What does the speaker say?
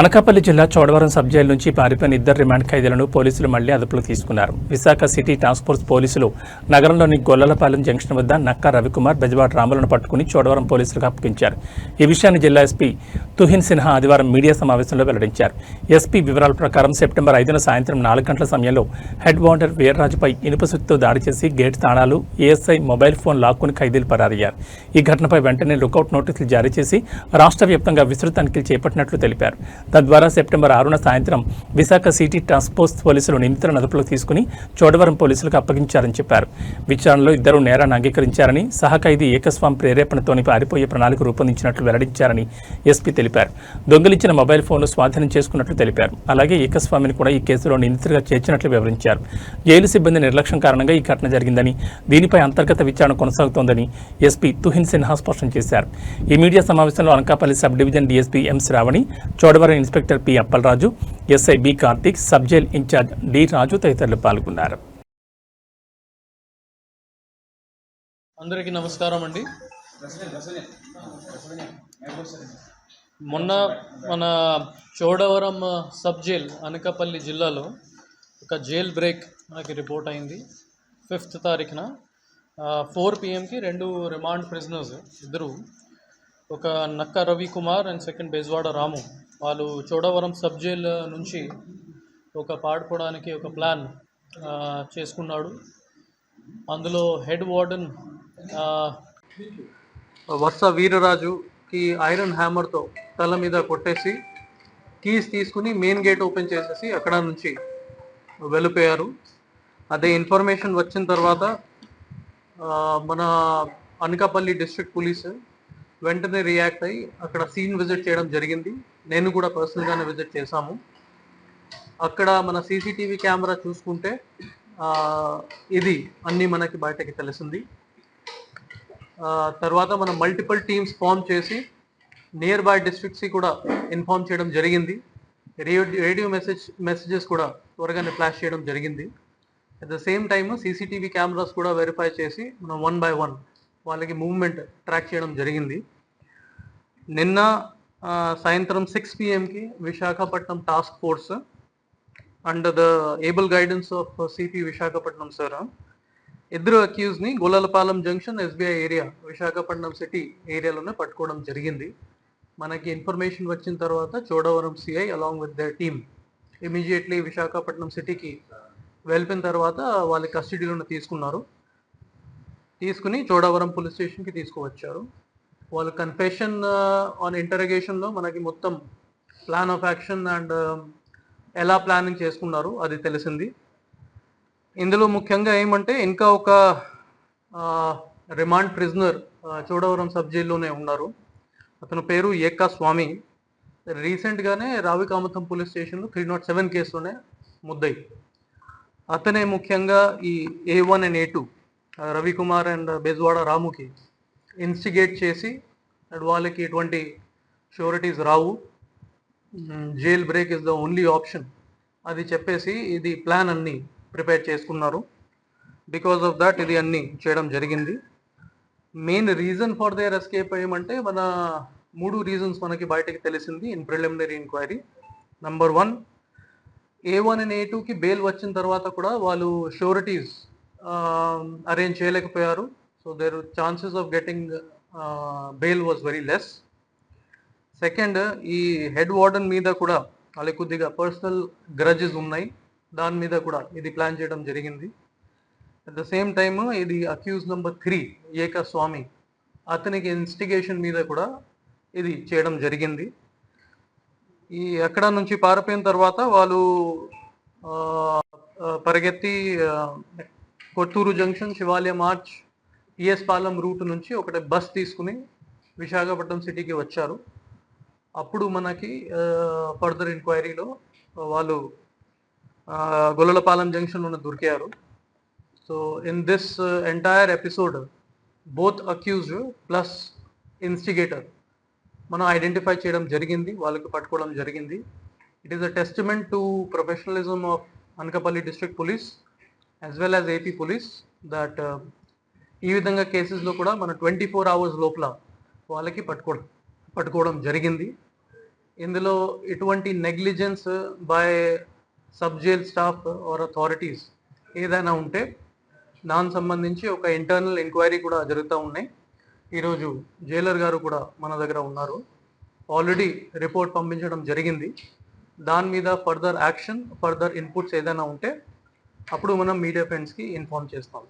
అనకాపల్లి జిల్లా Chodavaram sub jail నుంచి పారిపోయిన ఇద్దరు రిమాండ్ ఖైదీలను పోలీసులు మళ్ళీ అదుపులో తీసుకున్నారు. విశాఖ సిటీ టాస్క్ ఫోర్స్ పోలీసులు నగరంలోని గొల్లలపాలెం జంక్షన్ వద్ద నక్కా రవికుమార్ బెజవాడ రాములను పట్టుకుని చోడవరం పోలీసులకు అప్పగించారు. ఈ విషయాన్ని జిల్లా ఎస్పీ తుహిన్ సిన్హా ఆదివారం మీడియా సమావేశంలో వెల్లడించారు. ఎస్పీ వివరాల ప్రకారం సెప్టెంబర్ ఐదున సాయంత్రం నాలుగు గంటల సమయంలో హెడ్ వాండర్ వీర్రాజుపై ఇనుప సుత్తితో దాడి చేసి గేట్ తాళాలు ఏఎస్ఐ మొబైల్ ఫోన్ లాక్కుని ఖైదీలు పరారయ్యారు. ఈ ఘటనపై వెంటనే లుకౌట్ నోటీసులు జారీ చేసి రాష్ట్ర వ్యాప్తంగా విస్తృత తనిఖీలు చేపట్టినట్లు తెలిపారు. తద్వారా సెప్టెంబర్ ఆరున సాయంత్రం విశాఖ సిటీ టాస్క్ ఫోర్స్ పోలీసులు నిందితులను అదుపులోకి తీసుకుని చోడవరం పోలీసులకు అప్పగించారని చెప్పారు. విచారణలో ఇద్దరు నేరాన్ని అంగీకరించారని సహఖైదీ ఏకస్వామి ప్రేరేపణతోని పారిపోయే ప్రణాళిక రూపొందించినట్లు వెల్లడించారని ఎస్పీ తెలిపారు. దొంగిలించిన మొబైల్ ఫోన్ను స్వాధీనం చేసుకున్నట్లు తెలిపారు. అలాగే ఏకస్వామిని కూడా ఈ కేసులో నిందితుడిగా చేర్చినట్లు వివరించారు. జైలు సిబ్బంది నిర్లక్ష్యం కారణంగా ఈ ఘటన జరిగిందని దీనిపై అంతర్గత విచారణ కొనసాగుతోందని ఎస్పీ తుహిన్ సిన్హా స్పష్టం చేశారు. ఈ మీడియా సమావేశంలో Anakapalli sub division DSP M Shravani Chodavaram inspector P Appalaraju SI B Karthik sub jail in charge D Raju తదితరులు పాల్గొన్నారు. అందరికీ నమస్కారం అండి. మొన్న మన చోడవరం సబ్ జైల్ అనకాపల్లి జిల్లాలో ఒక జైల్ బ్రేక్ మనకి రిపోర్ట్ అయింది. ఫిఫ్త్ తారీఖున ఫోర్ పిఎంకి రెండు రిమాండ్ ప్రిజనర్స్ ఇద్దరు ఒక నక్క రవి కుమార్ అండ్ సెకండ్ బెజ్వాడ రాము వాళ్ళు చోడవరం సబ్ జైల్ నుంచి ఒక పాడుకోవడానికి ఒక ప్లాన్ చేసుకున్నాడు. అందులో హెడ్ వార్డెన్ వర్ష వీరరాజుకి ఐరన్ హ్యామర్తో తల మీద కొట్టేసి కీస్ తీసుకుని మెయిన్ గేట్ ఓపెన్ చేసేసి అక్కడ నుంచి వెళ్ళిపోయారు. అదే ఇన్ఫర్మేషన్ వచ్చిన తర్వాత మన అనకాపల్లి డిస్ట్రిక్ట్ పోలీసు వెంటనే రియాక్ట్ అయ్యి అక్కడ సీన్ విజిట్ చేయడం జరిగింది. నేను కూడా పర్సనల్గానే విజిట్ చేశాము. అక్కడ మన సీసీటీవీ కెమెరా చూసుకుంటే ఇది అన్నీ మనకి బయటకి తెలిసింది. తర్వాత మనం మల్టిపుల్ టీమ్స్ ఫామ్ చేసి నియర్ బై డిస్ట్రిక్ట్స్కి కూడా ఇన్ఫార్మ్ చేయడం జరిగింది. రేడియో రేడియో మెసేజ్ మెసేజెస్ కూడా త్వరగానే ఫ్లాష్ చేయడం జరిగింది. At the same time CCTV cameras కూడా వెరిఫై చేసి మనం వన్ బై వన్ వాళ్ళకి మూవ్మెంట్ ట్రాక్ చేయడం జరిగింది. నిన్న సాయంత్రం six పిఎంకి Visakhapatnam task force under the able guidance of CP Visakhapatnam sir ఇద్దరు అక్యూజ్ని Golalapalem junction SBI area Visakhapatnam city ఏరియాలోనే పట్టుకోవడం జరిగింది. మనకి ఇన్ఫర్మేషన్ వచ్చిన తర్వాత Chodavaram CI along with the team immediately Visakhapatnam సిటీకి వెళ్ళిన తర్వాత వాళ్ళ కస్టడీలోనే తీసుకున్నారు. తీసుకుని చోడవరం పోలీస్ స్టేషన్కి తీసుకువచ్చారు. వాళ్ళు కన్ఫెషన్ ఆన్ ఇంటరగేషన్లో మనకి మొత్తం ప్లాన్ ఆఫ్ యాక్షన్ అండ్ ఎలా ప్లానింగ్ చేసుకున్నారు అది తెలిసింది. ఇందులో ముఖ్యంగా ఏమంటే ఇంకా ఒక రిమాండ్ ప్రిజనర్ చోడవరం సబ్ జైల్లోనే ఉన్నారు. అతని పేరు ఏకా స్వామి. రీసెంట్గానే రావికామతం పోలీస్ స్టేషన్లో త్రీ నాట్ సెవెన్ కేసులోనే ముద్దయి. అతనే ముఖ్యంగా ఈ A one and A two Ravikumar and Bejwada రాముకి instigate చేసి అండ్ వాళ్ళకి ఎటువంటి sureties Rao. Jail break is the only option అది చెప్పేసి ఇది ప్లాన్ అన్నీ ప్రిపేర్ చేసుకున్నారు. బికాస్ ఆఫ్ దట్ ఇది అన్నీ చేయడం జరిగింది. Main reason for their escape ఏమంటే మన మూడు రీజన్స్ మనకి బయటకి తెలిసింది in preliminary enquiry number one A one and A టూకి బెయిల్ వచ్చిన తర్వాత కూడా వాళ్ళు షూరిటీస్ అరేంజ్ చేయలేకపోయారు. So chances of of getting bail was very less second ఈ హెడ్ వార్డెన్ మీద కూడా వాళ్ళకి కొద్దిగా పర్సనల్ గ్రజెస్ ఉన్నాయి. దాని మీద కూడా ఇది ప్లాన్ చేయడం జరిగింది. అట్ ద సేమ్ టైమ్ ఇది accused number three Eka Swamy అతనికి ఇన్స్టిగేషన్ మీద కూడా ఇది చేయడం జరిగింది. ఈ ఎక్కడ నుంచి పారిపోయిన తర్వాత వాళ్ళు పరిగెత్తి కొట్టూరు కొత్తూరు జంక్షన్ శివాలయం మార్చ్ ఈఎస్ పాలెం రూట్ నుంచి ఒకటి బస్ తీసుకుని విశాఖపట్నం సిటీకి వచ్చారు. అప్పుడు మనకి ఫర్దర్ ఎంక్వైరీలో వాళ్ళు ఆ, జంక్షన్ జంక్షన్లో దొరికారు. So in this entire episode both accused plus instigator. మనం ఐడెంటిఫై చేయడం జరిగింది వాళ్ళకి పట్టుకోవడం జరిగింది. It is a testament to professionalism of Anakapalli district police as well as AP police that ఈ విధంగా కేసెస్లో కూడా మన ట్వంటీ ఫోర్ అవర్స్ లోపల వాళ్ళకి పట్టుకోవడం పట్టుకోవడం జరిగింది. ఇందులో ఎటువంటి negligence by sub jail staff or authorities ఏదైనా ఉంటే దానికి సంబంధించి ఒక ఇంటర్నల్ ఎంక్వైరీ కూడా జరుగుతూ ఉన్నాయి. ఈరోజు జైలర్ గారు కూడా మన దగ్గర ఉన్నారు. ఆల్రెడీ రిపోర్ట్ పంపించడం జరిగింది. దాని మీద ఫర్దర్ యాక్షన్ ఫర్దర్ ఇన్పుట్స్ ఏదైనా ఉంటే అప్పుడు మనం మీడియా ఫ్రెండ్స్కి ఇన్ఫార్మ్ చేస్తాం.